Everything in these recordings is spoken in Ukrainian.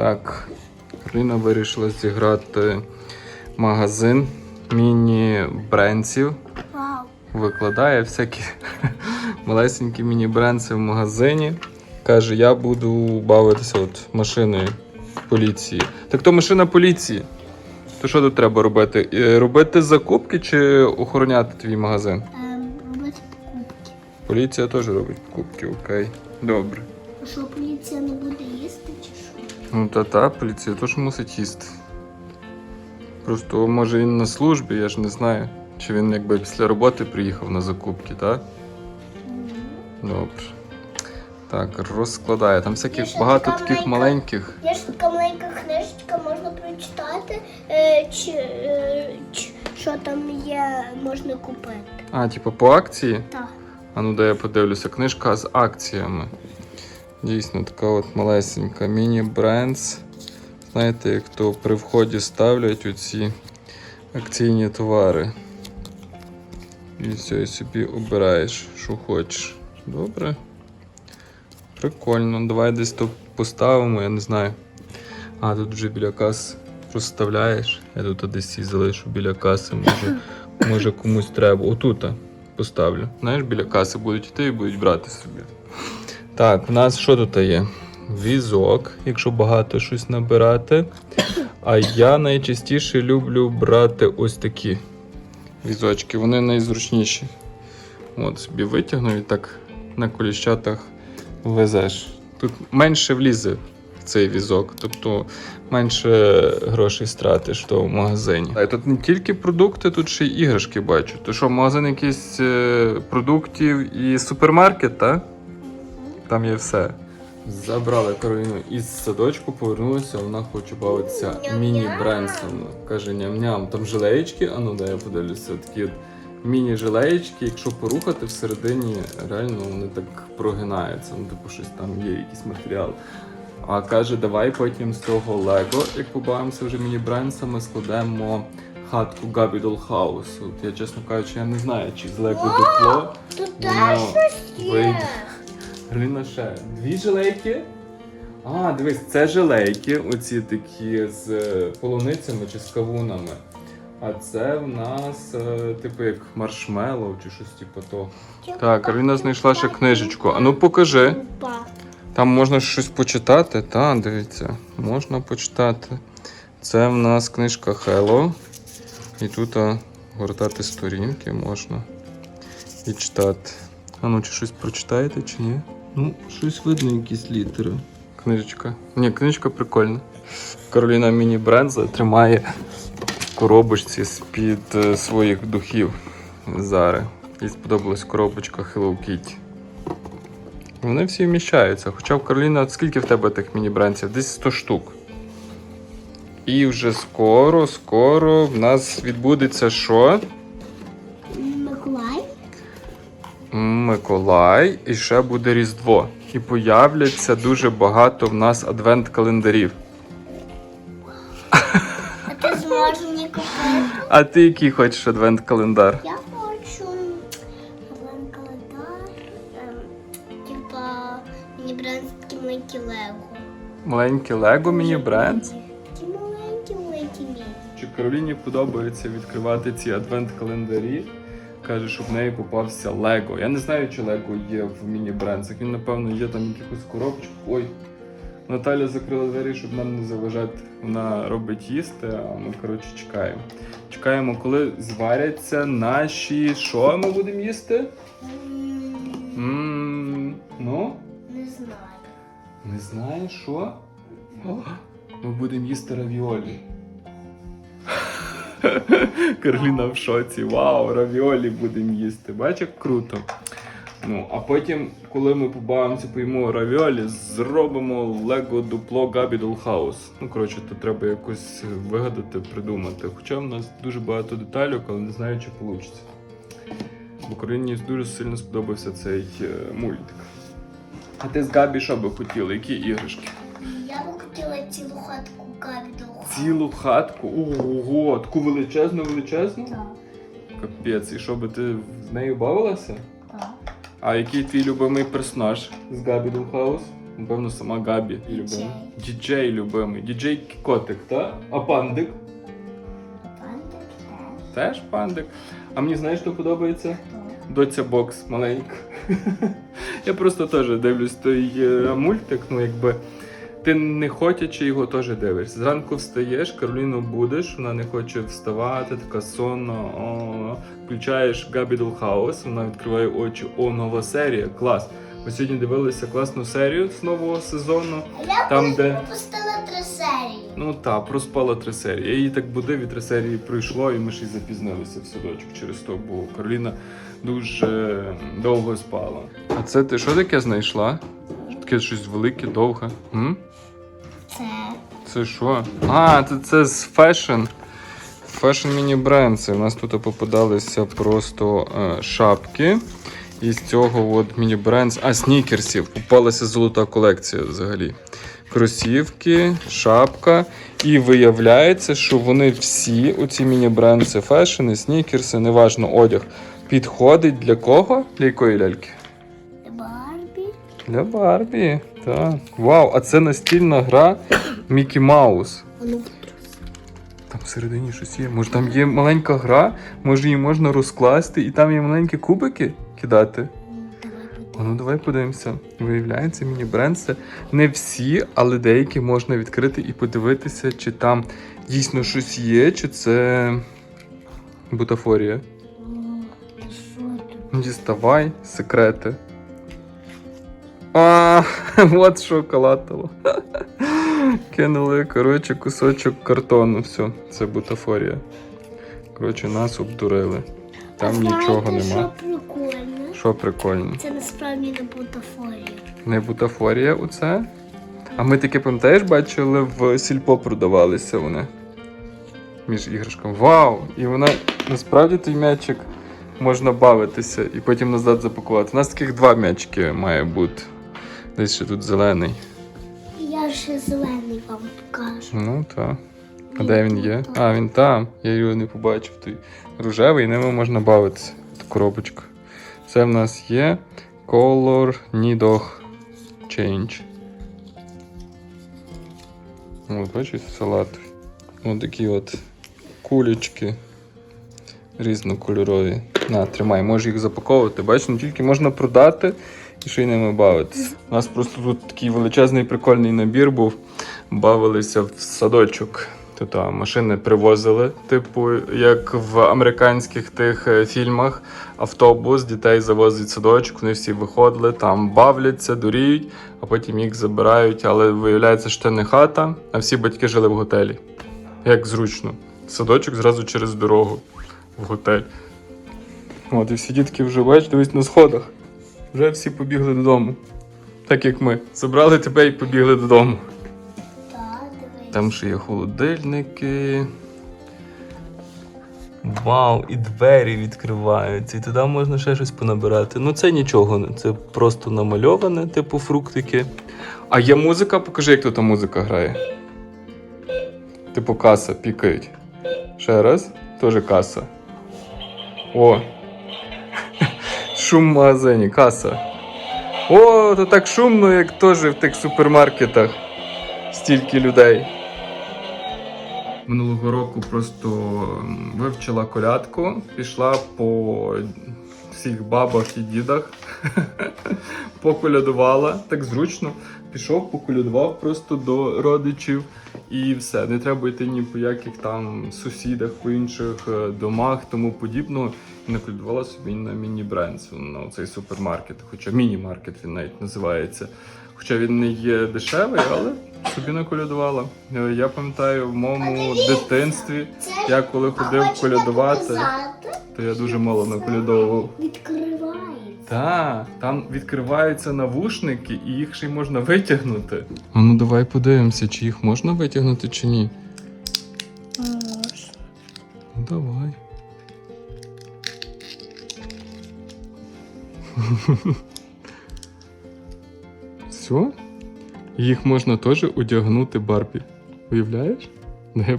Так, Кароліна вирішила зіграти магазин міні-бренців. Вау. Викладає всякі малесенькі міні-бренці в магазині. Каже, я буду бавитися от машиною поліції. Так то машина поліції. То що тут треба робити? Е, Робити закупки чи охороняти твій магазин? Ем, робити покупки. Поліція теж робить покупки, окей. Добре. А що поліція не буде? Ну та та, поліція теж мусить їсти. Просто може він на службі, я ж не знаю. Чи він якби після роботи приїхав на закупки, так? Добре. Так, розкладає. Там всяких ще багато така таких маленька. маленьких. Є ж така маленька книжечка, можна прочитати, е, чи, е, чи, що там є, можна купити. А, типу по акції? Так. А ну дай я подивлюся. Книжка з акціями. Дійсно, така от малесенька. Міні-брендс. Знаєте, як то при вході ставлять оці акційні товари. І все, і собі обираєш, що хочеш. Добре. Прикольно. Давай десь то поставимо, я не знаю. А, тут вже біля кас розставляєш. Я тут десь і залишу біля каси. Може, може комусь треба. Отута поставлю. Знаєш, біля каси будуть йти і будуть брати собі. Так, в нас що тут є? Візок, якщо багато щось набирати. А я найчастіше люблю брати ось такі візочки. Вони найзручніші. От, собі витягнув і так на коліщатах везеш. Тут менше влізе в цей візок, тобто менше грошей стратиш то в магазині. А тут не тільки продукти, тут ще й іграшки бачу. То що, магазин якийсь е, продуктів і супермаркет, так? Там є все. Забрали Кароліну із садочку, повернулися, вона хоче бавитися міні-бренсом. Каже, ням-ням, там жилеєчки, а ну дай я подивлюся, такі от міні-жилеєчки, якщо порухати всередині, реально вони так прогинаються. Ну, типу, щось там є, якийсь матеріал. А каже, давай потім з цього Лего, як побавимося вже міні-бренсами, складемо хатку Габі Долхаус. От я, чесно кажучи, я не знаю, чи з Лего дупло. Тут теж щось є. вийде. Ще дві жилейки. А, дивись, це жилейки, оці такі з е, полуницями чи з кавунами. А це в нас, е, типу, як маршмеллоу чи щось типу того. Так, Кароліна знайшла ще книжечку. А ну покажи. Там можна щось почитати, та, дивіться, можна почитати. Це в нас книжка Hello. І тут а, гортати сторінки можна і читати. А ну, чи щось прочитаєте, чи ні? Ну, щось видно, якісь літери. Книжечка. Ні, книжка прикольна. Кароліна Міні Бренза тримає коробочці з-під е, своїх духів Зари. Їй сподобалась коробочка Hello Kitty. Вони всі вміщаються. Хоча в Кароліна, от скільки в тебе тих міні-бренців? Десь 100 штук. І вже скоро, скоро в нас відбудеться що? Миколай і ще буде Різдво. І появляться дуже багато в нас адвент-календарів. А ти зможеш мені купити? А ти який хочеш адвент-календар? Я хочу Атлан календар. Ем, типа мені бренд такі маленькі лего. Маленький Лего міні-бренд. Такі маленькі, маленькі мій. Чи Кароліні подобається відкривати ці адвент-календарі? Каже, щоб в неї попався Лего. Я не знаю, чи Лего є в міні-брендсах. Він, напевно, є там якихось коробочок. Ой. Наталя закрила двері, щоб нам не заважати. Вона робить їсти, а ми, коротше, чекаємо. Чекаємо, коли зваряться наші. Що ми будемо їсти? Ммм, ну? Не знаю. Не знаєш що? Ми будемо їсти равіолі. Карліна в шоці. Вау, равіолі будемо їсти. Бач, як круто. Ну, а потім, коли ми побавимося, поїмо равіолі, зробимо Лего дупло Габі Долхаус. Ну, коротше, то треба якось вигадати, придумати. Хоча в нас дуже багато деталей, але не знаю, чи вийде. Бо Кароліні дуже сильно сподобався цей е, мультик. А ти з Габі що би хотіла? Які іграшки? Я би хотіла цілу хатку кабіду. Цілу хатку? Ого, таку величезну, величезну? Так. Капець, і що би ти з нею бавилася? Так. А який твій любимий персонаж з Габі Хаус? напевно, сама Габі. Діджей. любимий. Діджей любимий. Діджей котик, так? А пандик? Пандик теж. Теж пандик. А мені знаєш, що подобається? Доця бокс маленька. Я просто теж дивлюсь той е, мультик, ну якби. Ти не хотячи його теж дивишся. Зранку встаєш, Кароліну будеш, вона не хоче вставати, така сонна. О, включаєш Габі Хаус, вона відкриває очі. О, нова серія, клас. Ми сьогодні дивилися класну серію з нового сезону. А я Там, де- пропустила три серії. Ну так, проспала три серії. Я її так будив, і три серії пройшло, і ми ще й запізнилися в садочок через то, бо Кароліна дуже довго спала. А це ти що таке знайшла? Таке щось велике, довге. М? Це що? А, це, це з фешн. Фешн міні бренд. Це у нас тут попадалися просто е, шапки. І з цього от міні бренд. А, снікерсів. Попалася золота колекція взагалі. Кросівки, шапка. І виявляється, що вони всі, оці міні-бренди, фешни, снікерси, неважно одяг, підходить для кого? Для якої ляльки? Барбі. Для Барбі. Так. Вау, а це настільна гра Мікі Маус. Там всередині щось є. Може там є маленька гра, може її можна розкласти, і там є маленькі кубики кидати. А ну давай подивимося. Виявляється, міні бренд це не всі, але деякі можна відкрити і подивитися, чи там дійсно щось є, чи це бутафорія. Ну, Діставай секрети. А, от що калатало. Кинули, коротше, кусочок картону. Все, це бутафорія. Коротше, нас обдурили. Там А нічого знаєте, нема. Що прикольно? Що прикольно? Це насправді не бутафорія. Не бутафорія оце? А ми таке, пам'ятаєш, бачили, в сільпо продавалися вони. Між іграшками. Вау! І вона насправді той м'ячик можна бавитися і потім назад запакувати. У нас таких два м'ячики має бути. Десь ще тут зелений. Я ще зелений вам покажу. Ну так. А де він є? А, він там. Я його не побачив. Той рожевий, і ними можна бавитися. Ту коробочку. Це в нас є Color Nidog Change. От, бачиш, салат. Ось такі от кулечки різнокольорові. На, тримай, можеш їх запаковувати. Бачиш, не тільки можна продати ними бавитися. У нас просто тут такий величезний прикольний набір був. Бавилися в садочок. А, машини привозили, типу, як в американських тих е, фільмах, автобус, дітей завозить садочок, вони всі виходили, там бавляться, дуріють, а потім їх забирають. Але виявляється, що це не хата, а всі батьки жили в готелі. Як зручно. Садочок зразу через дорогу в готель. От, і всі дітки вже бач, дивись на сходах. Вже всі побігли додому. Так як ми. Забрали тебе і побігли додому. Там ще є холодильники. Вау, і двері відкриваються, і туди можна ще щось понабирати. Ну це нічого, це просто намальоване, типу фруктики. А є музика, покажи, як тут та музика грає. Типу каса пікають. Ще раз, теж каса. О! Шум в магазині, каса. О, то так шумно, як теж в тих супермаркетах стільки людей. Минулого року просто вивчила колядку, пішла по всіх бабах і дідах, поколядувала, так зручно. Пішов, поколядував просто до родичів і все. Не треба йти ні по яких там сусідах, по інших е, домах, тому подібного. І наколядувала собі на міні-бренд, на цей супермаркет, хоча міні-маркет він навіть називається. Хоча він не є дешевий, але собі наколядувала. Е, Я пам'ятаю в моєму дитинстві, я коли ходив колядувати, то я дуже мало наколядовував. Так, там відкриваються навушники і їх ще й можна витягнути. А ну давай подивимося, чи їх можна витягнути чи ні. Ну давай. Все? Їх можна теж одягнути Барбі. Уявляєш? Ну,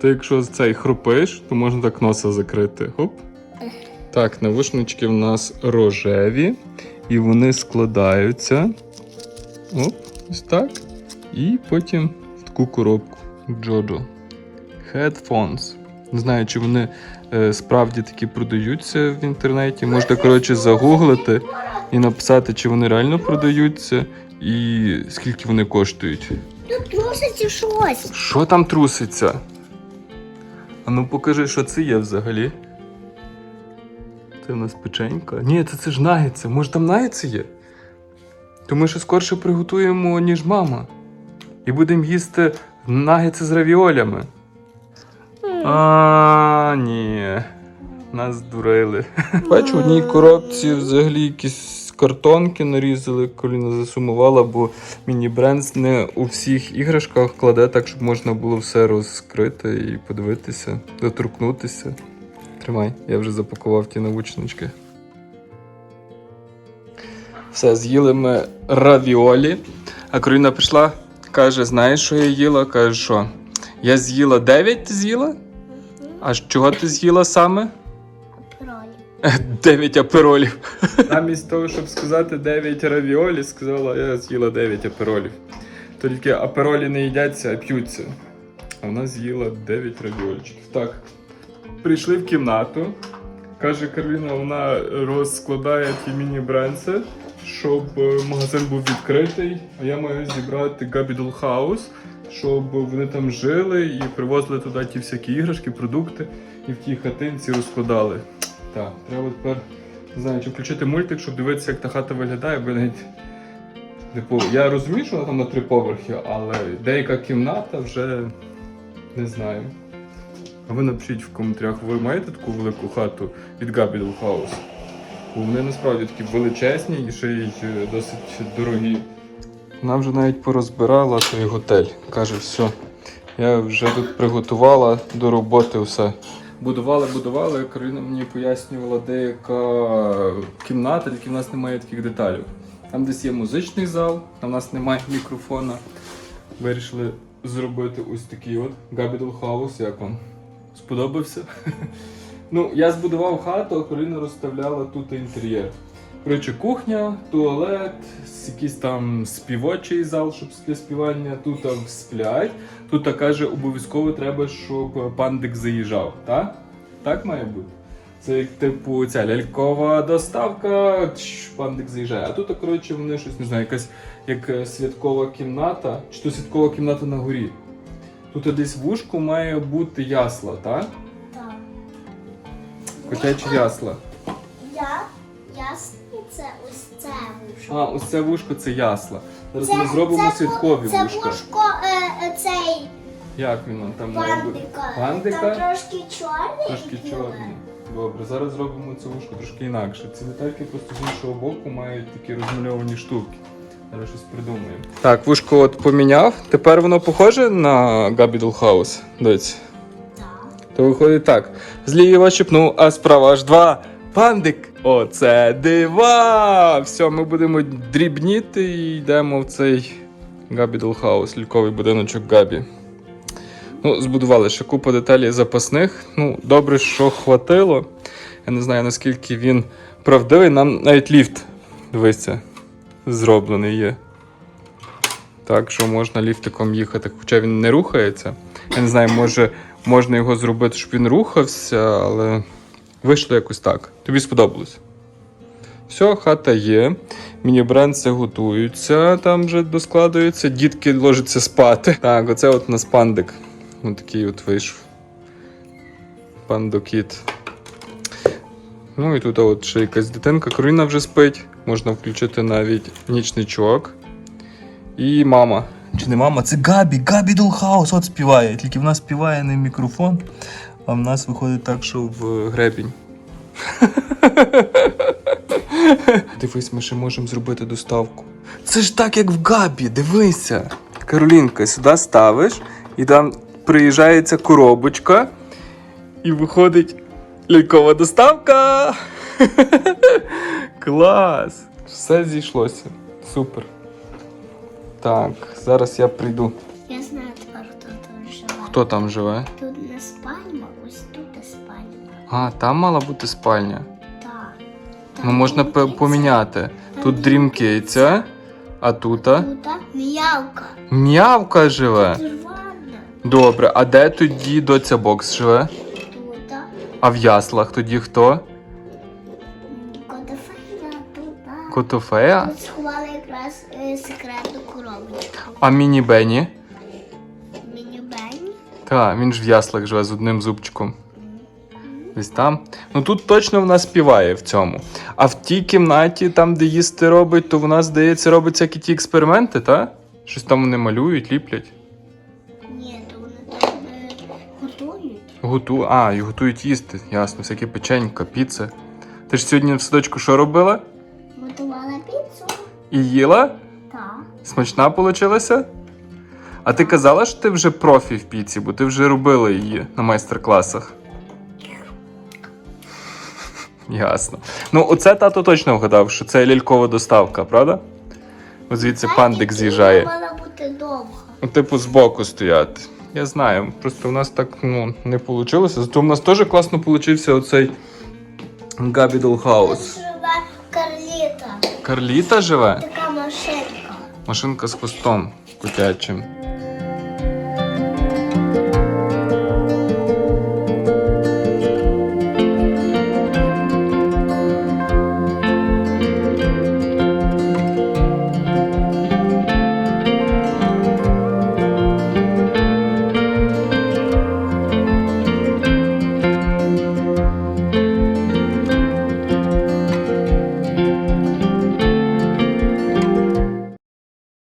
То якщо цей хрупиш, то можна так носа закрити. Хоп. Так, навушнички в нас рожеві, і вони складаються. Оп, ось так. І потім в таку коробку Джоджо. Headphones. Не знаю, чи вони е, справді такі продаються в інтернеті. Можете, коротше, загуглити і написати, чи вони реально продаються, і скільки вони коштують. Тут труситься щось. Що там труситься? А ну покажи, що це є взагалі. Це в нас печенька. Ні, це, це ж нагетси. Може там нагетси є? То ми ще скорше приготуємо, ніж мама. І будемо їсти нагетси з равіолями. А, ні. Нас дурили. Бачу, в одній коробці взагалі якісь картонки нарізали, коліна засумувала, бо міні-бренд не у всіх іграшках кладе так, щоб можна було все розкрити і подивитися, доторкнутися. Тримай, я вже запакував ті навучнички. Все, з'їли ми равіолі. А Кароліна прийшла, каже: знаєш, що я їла? Каже, що? Я з'їла 9 ти з'їла? А чого ти з'їла саме? Пролі. 9 аперолів. Замість того, щоб сказати 9 равіолі, сказала, я з'їла 9 аперолів. Тільки аперолі не їдяться, а п'ються. А вона з'їла 9 равіольчиків. Так. Прийшли в кімнату. Каже Кароліна, вона розкладає ті міні-бренці, щоб е, магазин був відкритий. А я маю зібрати Габідл Хаус, щоб вони там жили і привозили туди ті всякі іграшки, продукти і в тій хатинці розкладали. Так, треба тепер не знаю, чи включити мультик, щоб дивитися, як та хата виглядає, бо навіть. Типу, я розумію, що вона там на три поверхи, але деяка кімната вже не знаю. А ви напишіть в коментарях, ви маєте таку велику хату від Gabidal House? Бо вони насправді такі величезні і ще й е, досить дорогі. Вона вже навіть порозбирала той готель. Каже, все, я вже тут приготувала до роботи все. Будували, будували. Кароліна мені пояснювала деяка кімната, тільки в нас немає таких деталей. Там десь є музичний зал, там в нас немає мікрофона. Вирішили зробити ось такий от Gabidal House, як вам? Сподобався? ну, я збудував хату, а Кароліна розставляла тут інтер'єр. Коротше, кухня, туалет, якийсь там співочий зал, щоб для співання. Тут сплять. Тут каже, обов'язково треба, щоб пандик заїжджав. Так? Так має бути. Це як типу ця лялькова доставка, пандик заїжджає. А тут, коротше, вони щось не знаю, якась як е, святкова кімната, чи то святкова кімната на горі. Тут десь в ушку має бути ясла, так? Так. Котячі ясла. Це вушко. А, ось це вушко це ясла. Зараз ми зробимо це, святкові це вушка. вушко е, е, цей Як він он там має бути? пандика. Пандика? Там трошки чорний. Трошки і чорний. Добре, зараз зробимо це вушко трошки інакше. Ці детальки просто з іншого боку мають такі розмальовані штуки. Зараз щось придумаємо. Так, вушко от поміняв. Тепер воно похоже на Gabidal House. Дивіться. Так. То виходить так. Зліва щепнув, а справа аж два. Пандик! Оце дива! Все, ми будемо дрібніти і йдемо в цей Габідл Хаус, лільковий будиночок Габі. Ну, збудували ще купу деталей запасних. Ну, добре, що хватило. Я не знаю, наскільки він правдивий. Нам навіть ліфт, дивися, зроблений є. Так що можна ліфтиком їхати, хоча він не рухається. Я не знаю, може можна його зробити, щоб він рухався, але вийшло якось так. Тобі сподобалось. Все, хата є. Міні-брендси готуються, там вже доскладуються, дітки ложаться спати. Так, оце от нас пандик. Ось такий от вийшов. Пандокіт. Ну і тут от ще якась дитинка. Кароліна вже спить. Можна включити навіть нічничок. І мама. Чи не мама? Це Габі, Габі Долхаус, от співає. Тільки вона співає не мікрофон, а в нас виходить так, що в. гребінь. Дивись, ми ще можемо зробити доставку. Це ж так, як в Габі, дивися. Каролінка, сюди ставиш, і там приїжджається коробочка, і виходить лялькова доставка. Клас! Все зійшлося. Супер. Так, зараз я прийду. Я знаю тепер, хто тут живе. Хто там живе? Тут спальня, ось тут і спальня. А, там мала бути спальня. Ну можна пе- поміняти. Тут Dream а? тут? Тут м'явка. м'явка живе. Червона. Добре, а де тоді доця бокс живе? Тут. А в яслах тоді хто? Котофея тут. Котофея? Тут сховали якраз е, секретну коробочку. А міні Бенні? Та, він ж в яслах живе з одним зубчиком. Десь там. Ну тут точно вона співає в цьому. А в тій кімнаті, там, де їсти робить, то вона, здається, робить всякі ті експерименти, та? Щось там вони малюють, ліплять. Ні, то вони там е, готують. Готу... А, і готують їсти, ясно, всякі печенька, піци. Ти ж сьогодні в садочку що робила? Готувала піцу. І їла? Так. Смачна получилася? А ти казала, що ти вже профі в піці, бо ти вже робила її на майстер-класах. Ясно. Ну, оце тато точно вгадав, що це лялькова доставка, правда? Ось звідси пандик з'їжджає. Мала бути довго. Ну, типу, збоку стояти. Я знаю, просто в нас так ну, не вийшло. Зато в нас теж класно вийшов оцей Габі Тут Хаус. живе Карліта. Карліта живе? Така машинка. Машинка з хвостом котячим.